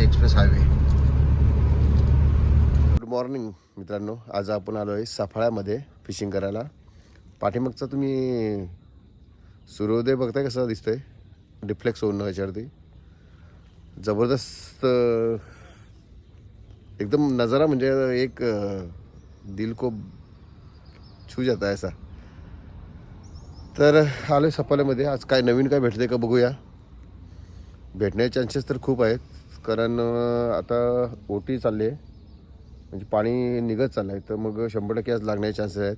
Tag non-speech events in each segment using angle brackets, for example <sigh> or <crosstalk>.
Delhi express highway good morning मित्रांनो. आज आपण आलो आहे सफाळ्यामध्ये फिशिंग करायला. पाठीमागचा तुम्ही सूर्योदय बघताय कसं दिसतोय? डिफ्लेक्स होऊन ह्याच्यावरती जबरदस्त एकदम नजारा म्हणजे एक दिल को छू जाता है असा तर आलो सफाळ्यामध्ये. आज काय नवीन काय भेटते का बघूया. भेटण्याचे चान्सेस तर खूप आहेत. कारण आता ओटी चालली आहे. म्हणजे पाणी निघत चाललं आहे तर मग शंभर टक्के आज लागण्याचे चान्सेस आहेत.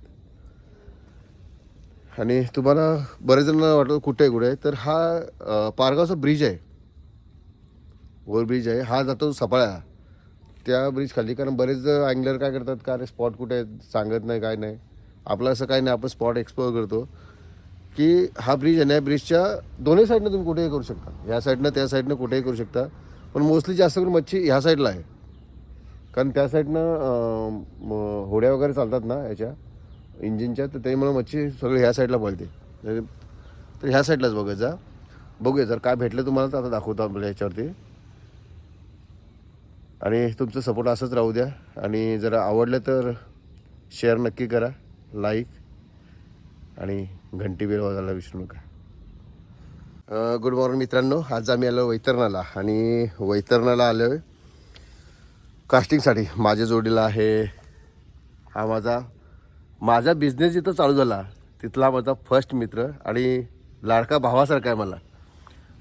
आणि तुम्हाला बरेच जण वाटतं कुठे कुठे आहे तर हा पारगावचा ब्रिज आहे. ओव्हर ब्रिज आहे. हा जातो सफाळ्या त्या ब्रिज खाली कारण बरेच अँगलर काय करतात का अरे स्पॉट कुठे आहेत सांगत नाही काय नाही. आपलं असं काही नाही आपण स्पॉट एक्सप्लोअर करतो. की हा ब्रिज आहे ना ब्रिजच्या दोन्ही साईडनं तुम्ही कुठेही करू शकता. ह्या साईडनं त्या साईडनं कुठेही करू शकता. पण मोस्टली जास्त करून मच्छी ह्या साईडला आहे. कारण त्या साईडनं होड्या वगैरे चालतात ना याच्या इंजिनच्या तर त्यामुळे मच्छी सगळी ह्या साईडला पळते. तर ह्या साईडलाच बघायचा बघूया जर काय भेटलं तुम्हाला तर आता दाखवतो आपल्याला याच्यावरती. आणि तुमचं सपोर्ट असंच राहू द्या. आणि जर आवडलं तर शेअर नक्की करा लाईक आणि घंटी बेल वाजायला विसरू नका. गुड मॉर्निंग मित्रांनो. आज आम्ही आलो वैतरणाला आणि वैतरणाला आलो आहे कास्टिंगसाठी माझ्या जोडीला आहे हा माझा माझा बिझनेस जिथं चालू झाला तिथला माझा फर्स्ट मित्र आणि लाडका भावासारखा आहे मला.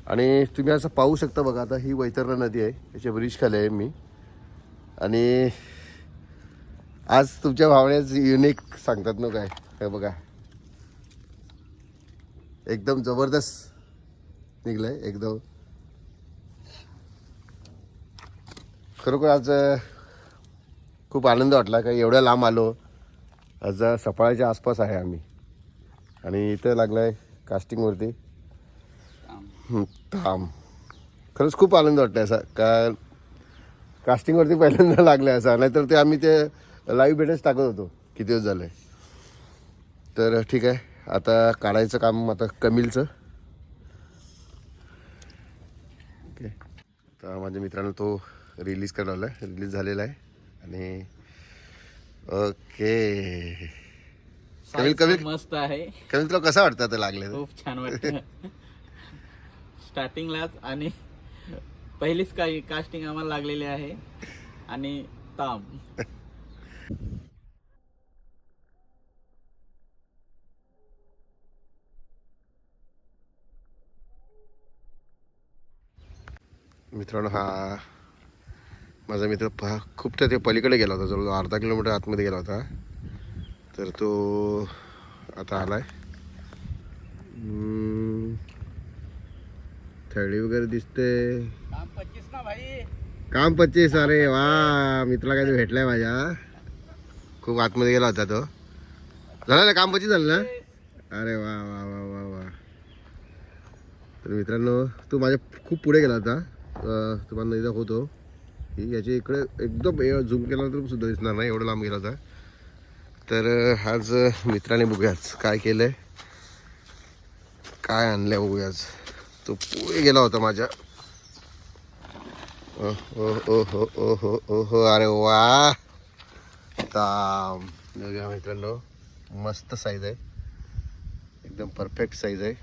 आणि तुम्ही असं पाहू शकता बघा आता ही वैतरणा नदी आहे याच्या ब्रिज खाली आहे मी. आणि आज तुमच्या भावण्याच युनिक सांगतात ना काय हे बघा. एकदम जबरदस्त. निघलंय एकदम. खरोखर आज खूप आनंद वाटला का एवढ्या लांब आलो. आज सफाळ्याच्या आसपास आहे आम्ही. आणि इथं लागलाय कास्टिंगवरती हं, थांब. खरंच खूप आनंद वाटला असा का कास्टिंगवरती पहिल्यांदा लागलं असा नाहीतर ते आम्ही ते लाईव्ह भेटच टाकत होतो किती दिवस झाले. तर ठीक आहे आता काढायचं काम आता कमिलचं. तर माझ्या मित्रानं तो रिलीज करावला आहे रिलीज झालेला आहे. आणि ओके कमिल कमिल मस्त आहे. कमिल तुला कसं वाटतं आता लागले? खूप छान वाटतं. स्टार्टिंगलाच आणि पहिलीच काही कास्टिंग आम्हाला लागलेली आहे. आणि ताम. <laughs> मित्रांनो हा माझा मित्र पहा खूप त्या ते पलीकडे गेला होता जवळजवळ अर्धा किलोमीटर आतमध्ये गेला होता. तर तो आता आलाय. हम्म, थैली वगैरे दिसते. पच्चीस ना भाई? काम पच्चीस अरे वा मित्राला काय भेटलाय माझ्या. खूप आतमध्ये गेला होता तो. झालं ना काम पच्चीस झालं ना? अरे वा वा वा वा वा. तर मित्रांनो तू माझ्या खूप पुढे गेला होता. तुम्हाला एकदा होतो की याच्या इकडे एकदम झूम केल्यानंतर तर सुद्धा दिसणार नाही एवढं लांब गेला होता. तर आज मित्राने बघूयाच काय केलंय. काय आणलंय बघूयाच तो पुढे गेला होता माझ्या. ओ ओ ओ हो ओ हो ओ हो अरे वा. ताम. बघा मित्रांनो. मस्त साईज आहे. एकदम परफेक्ट साईज आहे.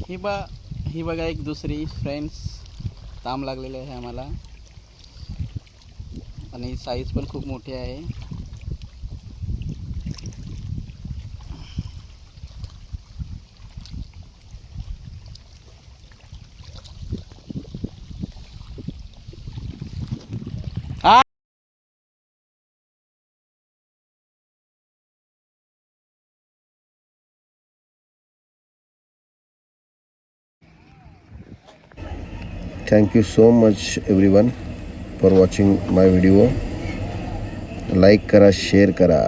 ही बा ही बघा एक दुसरी फ्रेंड्स ताम लागलेले आहे आम्हाला. आणि साईज पण खूप मोठी आहे. Thank you so much everyone for watching my video like करा शेअर करा